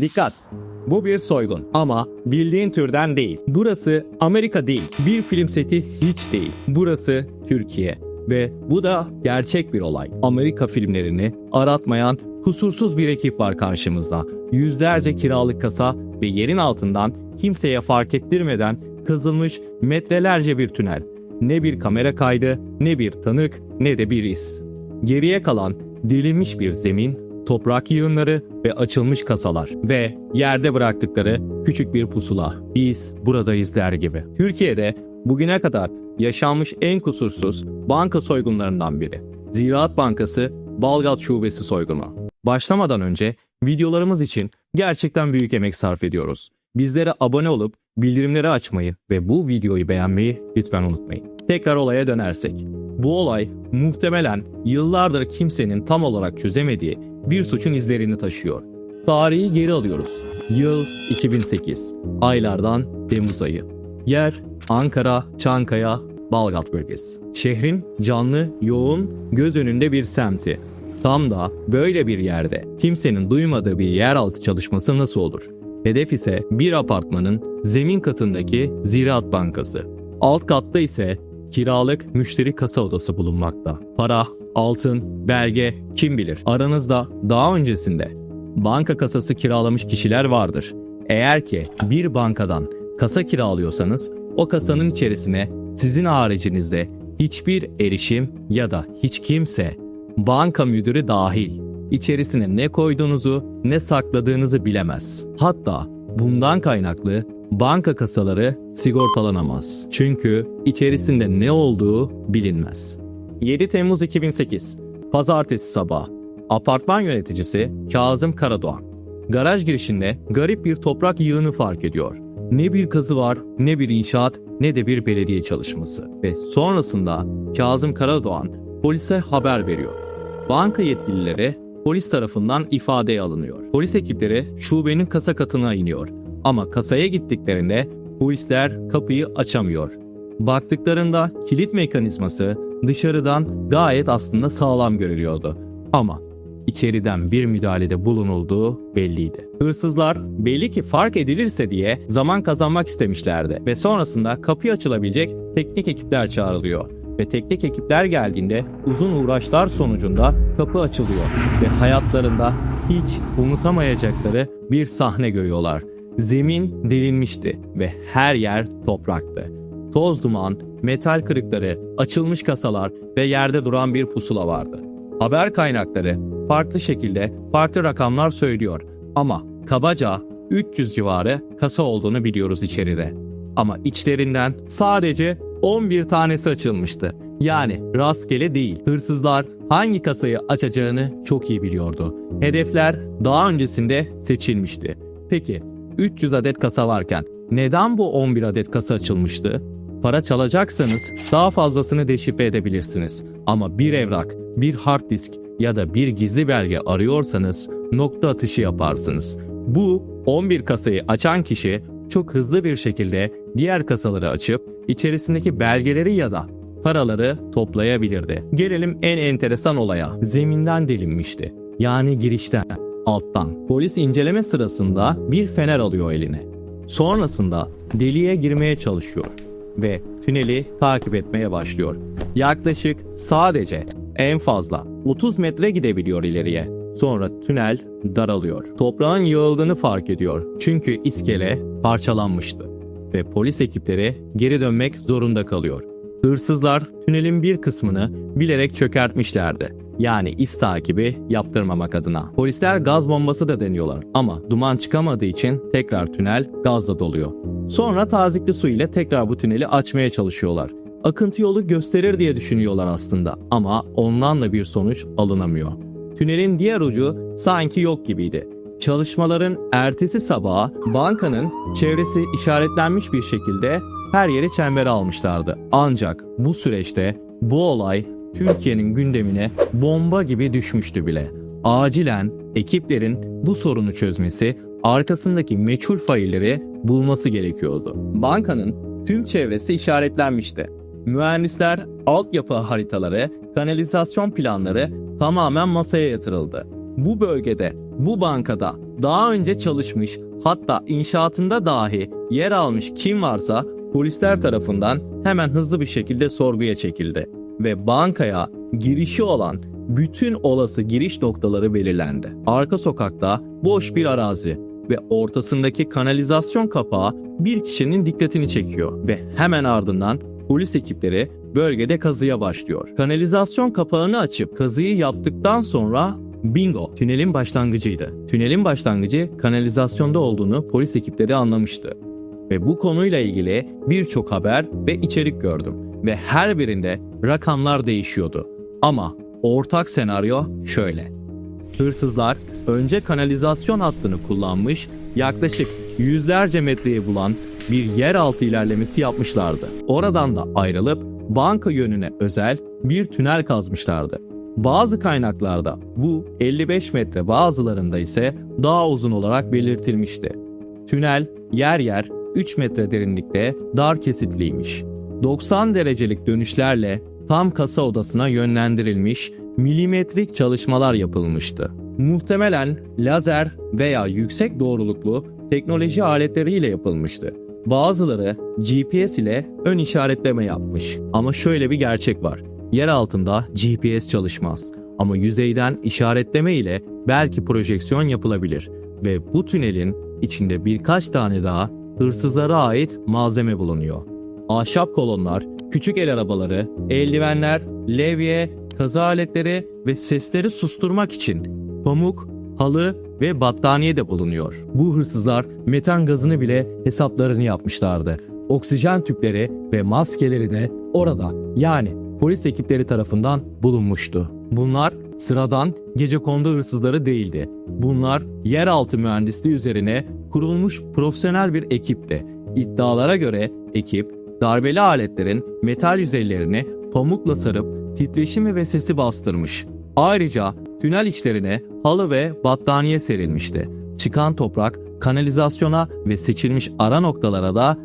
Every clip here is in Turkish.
Dikkat! Bu bir soygun ama bildiğin türden değil. Burası Amerika değil. Bir film seti hiç değil. Burası Türkiye. Ve bu da gerçek bir olay. Amerika filmlerini aratmayan kusursuz bir ekip var karşımızda. Yüzlerce kiralık kasa ve yerin altından kimseye fark ettirmeden kazılmış metrelerce bir tünel. Ne bir kamera kaydı, ne bir tanık, ne de bir iz. Geriye kalan delinmiş bir zemin, toprak yığınları ve açılmış kasalar ve yerde bıraktıkları küçük bir pusula. Biz buradayız der gibi. Türkiye'de bugüne kadar yaşanmış en kusursuz banka soygunlarından biri. Ziraat Bankası Balgat Şubesi soygunu. Başlamadan önce videolarımız için gerçekten büyük emek sarf ediyoruz. Bizlere abone olup bildirimleri açmayı ve bu videoyu beğenmeyi lütfen unutmayın. Tekrar olaya dönersek. Bu olay muhtemelen yıllardır kimsenin tam olarak çözemediği bir suçun izlerini taşıyor. Tarihi geri alıyoruz. Yıl 2008. Aylardan Temmuz ayı. Yer Ankara, Çankaya, Balgat bölgesi. Şehrin canlı, yoğun, göz önünde bir semti. Tam da böyle bir yerde kimsenin duymadığı bir yeraltı çalışması nasıl olur? Hedef ise bir apartmanın zemin katındaki Ziraat Bankası. Alt katta ise kiralık müşteri kasa odası bulunmakta. Para, altın, belge kim bilir. Aranızda daha öncesinde banka kasası kiralamış kişiler vardır. Eğer ki bir bankadan kasa kiralıyorsanız o kasanın içerisine sizin haricinizde hiçbir erişim ya da hiç kimse banka müdürü dahil içerisine ne koyduğunuzu ne sakladığınızı bilemez. Hatta bundan kaynaklı banka kasaları sigortalanamaz. Çünkü içerisinde ne olduğu bilinmez. 7 Temmuz 2008 Pazartesi sabahı Apartman yöneticisi Kazım Karadoğan garaj girişinde garip bir toprak yığını fark ediyor. Ne bir kazı var, ne bir inşaat, ne de bir belediye çalışması. Ve sonrasında Kazım Karadoğan polise haber veriyor. Banka yetkilileri polis tarafından ifadeye alınıyor. Polis ekipleri şubenin kasa katına iniyor. Ama kasaya gittiklerinde polisler kapıyı açamıyor. Baktıklarında kilit mekanizması dışarıdan gayet aslında sağlam görülüyordu. Ama içeriden bir müdahalede bulunulduğu belliydi. Hırsızlar belli ki fark edilirse diye zaman kazanmak istemişlerdi ve sonrasında kapı açılabilecek teknik ekipler çağrılıyor ve teknik ekipler geldiğinde uzun uğraşlar sonucunda kapı açılıyor ve hayatlarında hiç unutamayacakları bir sahne görüyorlar. Zemin delinmişti ve her yer topraktı. Toz duman, metal kırıkları, açılmış kasalar ve yerde duran bir pusula vardı. Haber kaynakları farklı şekilde farklı rakamlar söylüyor ama kabaca 300 civarı kasa olduğunu biliyoruz içeride. Ama içlerinden sadece 11 tanesi açılmıştı. Yani rastgele değil. Hırsızlar hangi kasayı açacağını çok iyi biliyordu. Hedefler daha öncesinde seçilmişti. Peki 300 adet kasa varken neden bu 11 adet kasa açılmıştı? Para çalacaksanız daha fazlasını deşifre edebilirsiniz. Ama bir evrak, bir hard disk ya da bir gizli belge arıyorsanız nokta atışı yaparsınız. Bu 11 kasayı açan kişi çok hızlı bir şekilde diğer kasaları açıp içerisindeki belgeleri ya da paraları toplayabilirdi. Gelelim en enteresan olaya. Zeminden delinmişti. Yani girişten, alttan. Polis inceleme sırasında bir fener alıyor eline. Sonrasında deliğe girmeye çalışıyor ve tüneli takip etmeye başlıyor. Yaklaşık sadece en fazla 30 metre gidebiliyor ileriye. Sonra tünel daralıyor. Toprağın yığıldığını fark ediyor. Çünkü iskele parçalanmıştı ve polis ekipleri geri dönmek zorunda kalıyor. Hırsızlar tünelin bir kısmını bilerek çökertmişlerdi. Yani iz takibi yaptırmamak adına. Polisler gaz bombası da deniyorlar ama duman çıkamadığı için tekrar tünel gazla doluyor. Sonra tazikli su ile tekrar bu tüneli açmaya çalışıyorlar. Akıntı yolu gösterir diye düşünüyorlar aslında ama ondan da bir sonuç alınamıyor. Tünelin diğer ucu sanki yok gibiydi. Çalışmaların ertesi sabahı bankanın çevresi işaretlenmiş bir şekilde her yeri çembere almışlardı. Ancak bu süreçte bu olay Türkiye'nin gündemine bomba gibi düşmüştü bile. Acilen ekiplerin bu sorunu çözmesi, arkasındaki meçhul failleri bulması gerekiyordu. Bankanın tüm çevresi işaretlenmişti. Mühendisler altyapı haritaları, kanalizasyon planları tamamen masaya yatırıldı. Bu bölgede bu bankada daha önce çalışmış hatta inşaatında dahi yer almış kim varsa polisler tarafından hemen hızlı bir şekilde sorguya çekildi ve bankaya girişi olan bütün olası giriş noktaları belirlendi. Arka sokakta boş bir arazi ve ortasındaki kanalizasyon kapağı bir kişinin dikkatini çekiyor ve hemen ardından polis ekipleri bölgede kazıya başlıyor. Kanalizasyon kapağını açıp kazıyı yaptıktan sonra bingo tünelin başlangıcıydı. Tünelin başlangıcı kanalizasyonda olduğunu polis ekipleri anlamıştı. Ve bu konuyla ilgili birçok haber ve içerik gördüm ve her birinde rakamlar değişiyordu. Ama ortak senaryo şöyle. Hırsızlar önce kanalizasyon hattını kullanmış, yaklaşık yüzlerce metreyi bulan bir yeraltı ilerlemesi yapmışlardı. Oradan da ayrılıp banka yönüne özel bir tünel kazmışlardı. Bazı kaynaklarda bu 55 metre bazılarında ise daha uzun olarak belirtilmişti. Tünel yer yer 3 metre derinlikte dar kesitliymiş. 90 derecelik dönüşlerle tam kasa odasına yönlendirilmiş milimetrik çalışmalar yapılmıştı. Muhtemelen lazer veya yüksek doğruluklu teknoloji aletleriyle yapılmıştı. Bazıları GPS ile ön işaretleme yapmış. Ama şöyle bir gerçek var. Yer altında GPS çalışmaz. Ama yüzeyden işaretleme ile belki projeksiyon yapılabilir. Ve bu tünelin içinde birkaç tane daha hırsızlara ait malzeme bulunuyor. Ahşap kolonlar, küçük el arabaları, eldivenler, levye, kazı aletleri ve sesleri susturmak için pamuk, halı ve battaniye de bulunuyor. Bu hırsızlar metan gazını bile hesaplarını yapmışlardı. Oksijen tüpleri ve maskeleri de orada yani polis ekipleri tarafından bulunmuştu. Bunlar sıradan gece kondu hırsızları değildi. Bunlar yeraltı mühendisliği üzerine kurulmuş profesyonel bir ekipti. İddialara göre ekip darbeli aletlerin metal yüzeylerini pamukla sarıp titreşimi ve sesi bastırmış. Ayrıca tünel içlerine halı ve battaniye serilmişti. Çıkan toprak kanalizasyona ve seçilmiş ara noktalara da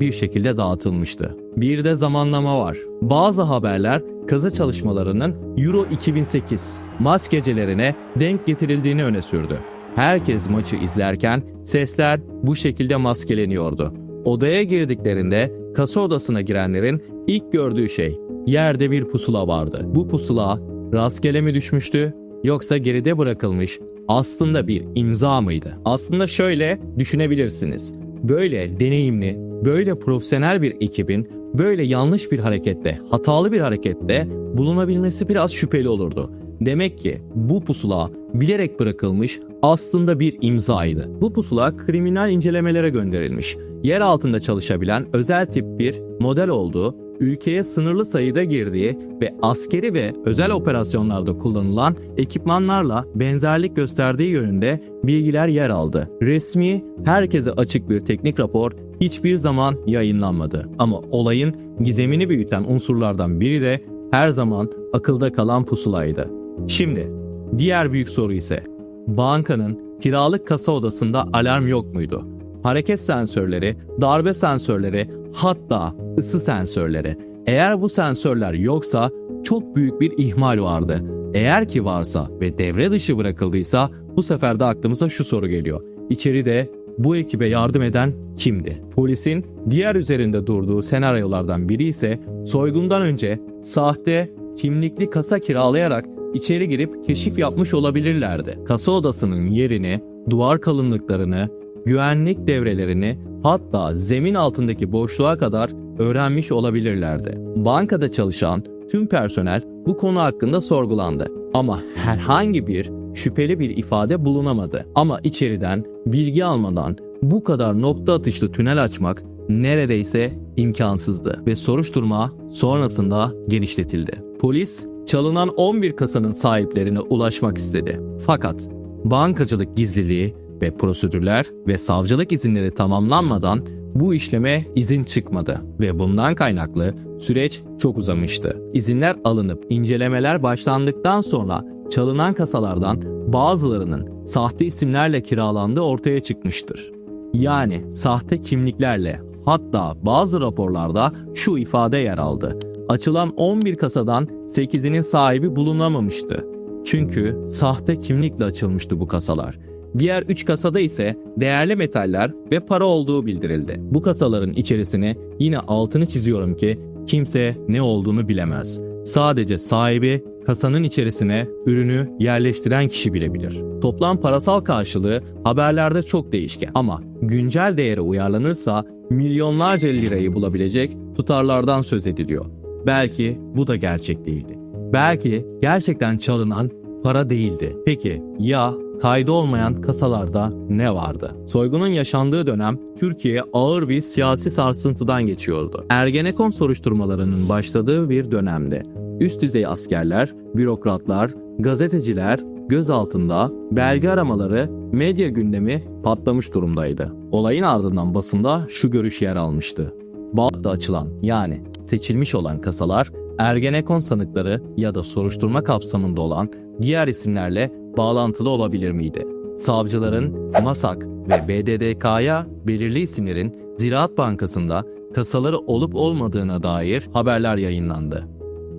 bir şekilde dağıtılmıştı. Bir de zamanlama var. Bazı haberler kazı çalışmalarının Euro 2008 maç gecelerine denk getirildiğini öne sürdü. Herkes maçı izlerken sesler bu şekilde maskeleniyordu. Odaya girdiklerinde kasa odasına girenlerin ilk gördüğü şey yerde bir pusula vardı. Bu pusula rastgele mi düşmüştü yoksa geride bırakılmış aslında bir imza mıydı? Aslında şöyle düşünebilirsiniz. Böyle deneyimli, böyle profesyonel bir ekibin böyle yanlış bir harekette, hatalı bir harekette bulunabilmesi biraz şüpheli olurdu. Demek ki bu pusula bilerek bırakılmış aslında bir imzaydı. Bu pusula kriminal incelemelere gönderilmiş. Yer altında çalışabilen özel tip bir model olduğu, ülkeye sınırlı sayıda girdiği ve askeri ve özel operasyonlarda kullanılan ekipmanlarla benzerlik gösterdiği yönünde bilgiler yer aldı. Resmi, herkese açık bir teknik rapor hiçbir zaman yayınlanmadı. Ama olayın gizemini büyüten unsurlardan biri de her zaman akılda kalan pusulaydı. Şimdi diğer büyük soru ise bankanın kiralık kasa odasında alarm yok muydu? Hareket sensörleri, darbe sensörleri, hatta ısı sensörleri. Eğer bu sensörler yoksa çok büyük bir ihmal vardı. Eğer ki varsa ve devre dışı bırakıldıysa bu sefer de aklımıza şu soru geliyor. İçeride bu ekibe yardım eden kimdi? Polisin diğer üzerinde durduğu senaryolardan biri ise soygundan önce sahte kimlikli kasa kiralayarak içeri girip keşif yapmış olabilirlerdi. Kasa odasının yerini, duvar kalınlıklarını, güvenlik devrelerini hatta zemin altındaki boşluğa kadar öğrenmiş olabilirlerdi. Bankada çalışan tüm personel bu konu hakkında sorgulandı ama herhangi bir şüpheli bir ifade bulunamadı. Ama içeriden bilgi almadan bu kadar nokta atışlı tünel açmak neredeyse imkansızdı ve soruşturma sonrasında genişletildi. Polis çalınan 11 kasanın sahiplerine ulaşmak istedi. Fakat bankacılık gizliliği ve prosedürler ve savcılık izinleri tamamlanmadan bu işleme izin çıkmadı ve bundan kaynaklı süreç çok uzamıştı. İzinler alınıp incelemeler başlandıktan sonra çalınan kasalardan bazılarının sahte isimlerle kiralandığı ortaya çıkmıştır. Yani sahte kimliklerle hatta bazı raporlarda şu ifade yer aldı. Açılan 11 kasadan 8'inin sahibi bulunamamıştı. Çünkü sahte kimlikle açılmıştı bu kasalar. Diğer 3 kasada ise değerli metaller ve para olduğu bildirildi. Bu kasaların içerisine yine altını çiziyorum ki kimse ne olduğunu bilemez. Sadece sahibi kasanın içerisine ürünü yerleştiren kişi bilebilir. Toplam parasal karşılığı haberlerde çok değişken ama güncel değere uyarlanırsa milyonlarca lirayı bulabilecek tutarlardan söz ediliyor. Belki bu da gerçek değildi. Belki gerçekten çalınan para değildi. Peki ya kaydı olmayan kasalarda ne vardı? Soygunun yaşandığı dönem Türkiye ağır bir siyasi sarsıntıdan geçiyordu. Ergenekon soruşturmalarının başladığı bir dönemde üst düzey askerler, bürokratlar, gazeteciler gözaltında, belge aramaları, medya gündemi patlamış durumdaydı. Olayın ardından basında şu görüş yer almıştı. Bağdat'ta açılan yani seçilmiş olan kasalar Ergenekon sanıkları ya da soruşturma kapsamında olan diğer isimlerle bağlantılı olabilir miydi? Savcıların MASAK ve BDDK'ya belirli isimlerin Ziraat Bankası'nda kasaları olup olmadığına dair haberler yayınlandı.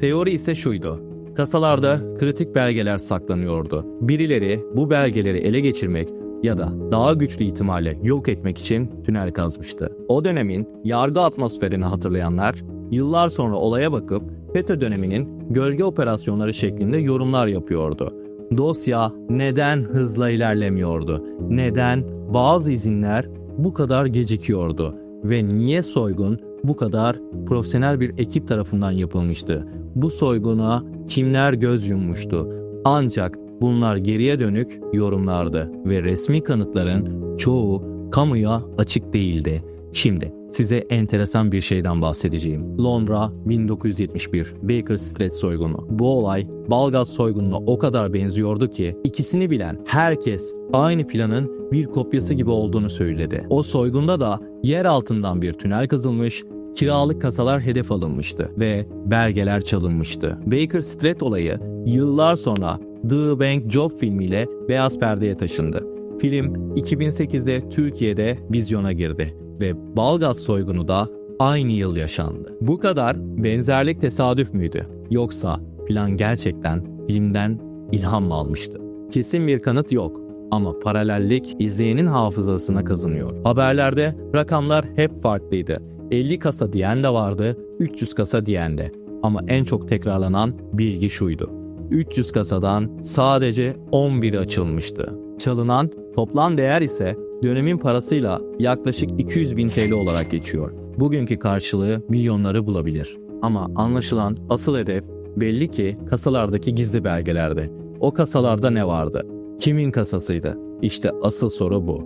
Teori ise şuydu. Kasalarda kritik belgeler saklanıyordu. Birileri bu belgeleri ele geçirmek ya da daha güçlü ihtimalle yok etmek için tünel kazmıştı. O dönemin yargı atmosferini hatırlayanlar yıllar sonra olaya bakıp FETÖ döneminin gölge operasyonları şeklinde yorumlar yapıyordu. Dosya neden hızla ilerlemiyordu? Neden bazı izinler bu kadar gecikiyordu? Ve niye soygun bu kadar profesyonel bir ekip tarafından yapılmıştı? Bu soyguna kimler göz yummuştu? Ancak bunlar geriye dönük yorumlardı ve resmi kanıtların çoğu kamuya açık değildi. Şimdi size enteresan bir şeyden bahsedeceğim. Londra 1971 Baker Street soygunu. Bu olay Balgaz soygununa o kadar benziyordu ki ikisini bilen herkes aynı planın bir kopyası gibi olduğunu söyledi. O soygunda da yer altından bir tünel kazılmış, kiralık kasalar hedef alınmıştı ve belgeler çalınmıştı. Baker Street olayı yıllar sonra The Bank Job filmiyle beyaz perdeye taşındı. Film 2008'de Türkiye'de vizyona girdi ve Balgaz soygunu da aynı yıl yaşandı. Bu kadar benzerlik tesadüf müydü? Yoksa plan gerçekten filmden ilham mı almıştı? Kesin bir kanıt yok ama paralellik izleyenin hafızasına kazınıyor. Haberlerde rakamlar hep farklıydı. 50 kasa diyen de vardı, 300 kasa diyen de. Ama en çok tekrarlanan bilgi şuydu. 300 kasadan sadece 11'i açılmıştı. Çalınan toplam değer ise dönemin parasıyla yaklaşık 200 bin TL olarak geçiyor. Bugünkü karşılığı milyonları bulabilir. Ama anlaşılan asıl hedef belli ki kasalardaki gizli belgelerde. O kasalarda ne vardı? Kimin kasasıydı? İşte asıl soru bu.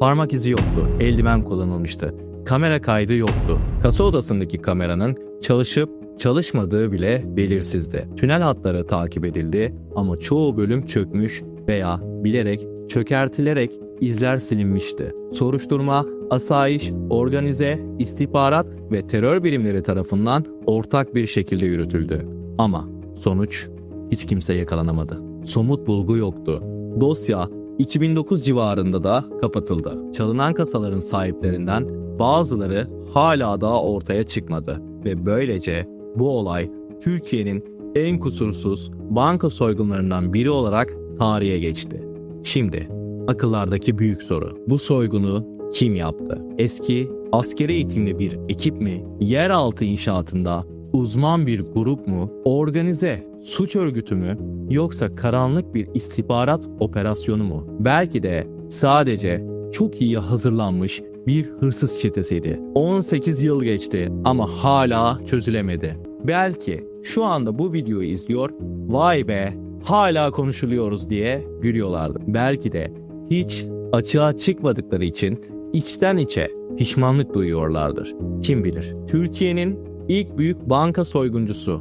Parmak izi yoktu, eldiven kullanılmıştı. Kamera kaydı yoktu. Kasa odasındaki kameranın çalışıp çalışmadığı bile belirsizdi. Tünel hatları takip edildi ama çoğu bölüm çökmüş veya bilerek çökertilerek izler silinmişti. Soruşturma, asayiş, organize, istihbarat ve terör birimleri tarafından ortak bir şekilde yürütüldü. Ama sonuç hiç kimse yakalanamadı. Somut bulgu yoktu. Dosya 2009 civarında da kapatıldı. Çalınan kasaların sahiplerinden bazıları hala daha ortaya çıkmadı ve böylece bu olay Türkiye'nin en kusursuz banka soygunlarından biri olarak tarihe geçti. Şimdi akıllardaki büyük soru. Bu soygunu kim yaptı? Eski askeri eğitimli bir ekip mi? Yeraltı inşaatında uzman bir grup mu? Organize suç örgütü mü? Yoksa karanlık bir istihbarat operasyonu mu? Belki de sadece çok iyi hazırlanmış bir hırsız çetesiydi. 18 yıl geçti ama hala çözülemedi. Belki şu anda bu videoyu izliyor, vay be hala konuşuluyoruz diye gülüyorlardı. Belki de hiç açığa çıkmadıkları için içten içe pişmanlık duyuyorlardır. Kim bilir? Türkiye'nin ilk büyük banka soyguncusu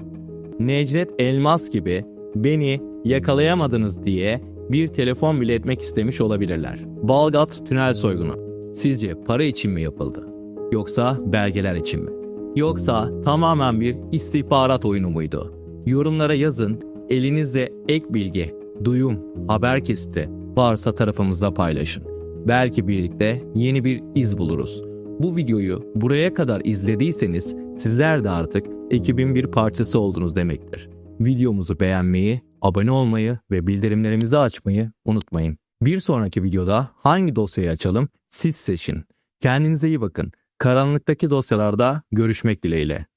Necdet Elmas gibi beni yakalayamadınız diye bir telefon bile etmek istemiş olabilirler. Balgat tünel soygunu. Sizce para için mi yapıldı? Yoksa belgeler için mi? Yoksa tamamen bir istihbarat oyunu muydu? Yorumlara yazın. Elinizde ek bilgi, duyum, haber kesiti varsa tarafımızda paylaşın. Belki birlikte yeni bir iz buluruz. Bu videoyu buraya kadar izlediyseniz sizler de artık ekibin bir parçası oldunuz demektir. Videomuzu beğenmeyi, abone olmayı ve bildirimlerimizi açmayı unutmayın. Bir sonraki videoda hangi dosyayı açalım siz seçin. Kendinize iyi bakın. Karanlıktaki dosyalarda görüşmek dileğiyle.